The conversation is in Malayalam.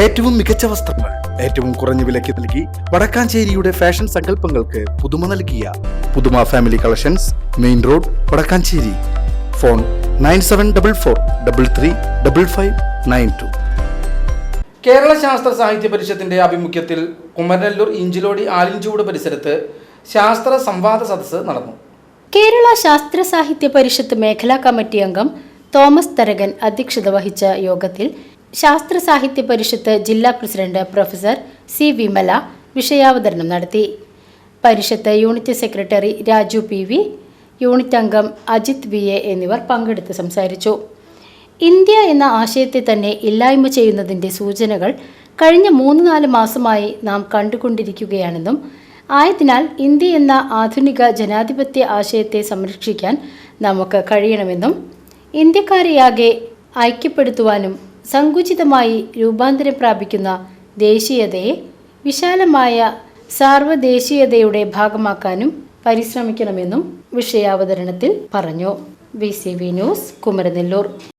ഏറ്റവും മികച്ച വസ്ത്രങ്ങൾ ഏറ്റവും കുറഞ്ഞ വിലയ്ക്ക് നൽകി വടക്കാഞ്ചേരിയുടെ ഫാഷൻ സങ്കല്പങ്ങൾക്ക് പുതുമ നൽകിയ പുതുമ family collections main road Wadakkanchery. Phone nine seven double four double three double five nine two. Kerala Sasthra Sahithya പരിഷത്തിന്റെ ആഭിമുഖ്യത്തിൽ കുമരനെല്ലൂർ ഇഞ്ചിലോടി ആലിഞ്ചൂട് പരിസരത്ത് ശാസ്ത്ര സംവാദ സദസ്സ് നടന്നു. കേരള ശാസ്ത്ര സാഹിത്യ പരിഷത്ത് മേഖലാ കമ്മിറ്റി അംഗം തോമസ് തരകൻ അധ്യക്ഷത വഹിച്ച യോഗത്തിൽ ശാസ്ത്ര സാഹിത്യ പരിഷത്ത് ജില്ലാ പ്രസിഡന്റ് പ്രൊഫസർ സി വിമല വിഷയാവതരണം നടത്തി. Parishad unit secretary Raju P V unit അംഗം അജിത് വി എ എന്നിവർ പങ്കെടുത്ത് സംസാരിച്ചു. ഇന്ത്യ എന്ന ആശയത്തെ തന്നെ ഇല്ലായ്മ ചെയ്യുന്നതിന്റെ സൂചനകൾ കഴിഞ്ഞ മൂന്ന് നാല് മാസമായി നാം കണ്ടുകൊണ്ടിരിക്കുകയാണെന്നും ആയതിനാൽ ഇന്ത്യ എന്ന ആധുനിക ജനാധിപത്യ ആശയത്തെ സംരക്ഷിക്കാൻ നമുക്ക് കഴിയണമെന്നും ഇന്ത്യക്കാരെയാകെ ഐക്യപ്പെടുത്തുവാനും സങ്കുചിതമായി രൂപാന്തരം പ്രാപിക്കുന്ന ദേശീയതയെ വിശാലമായ സാർവദേശീയതയുടെ ഭാഗമാക്കാനും പരിശ്രമിക്കണമെന്നും വിഷയാവതരണത്തിൽ പറഞ്ഞു. B C V news Kumaranellur.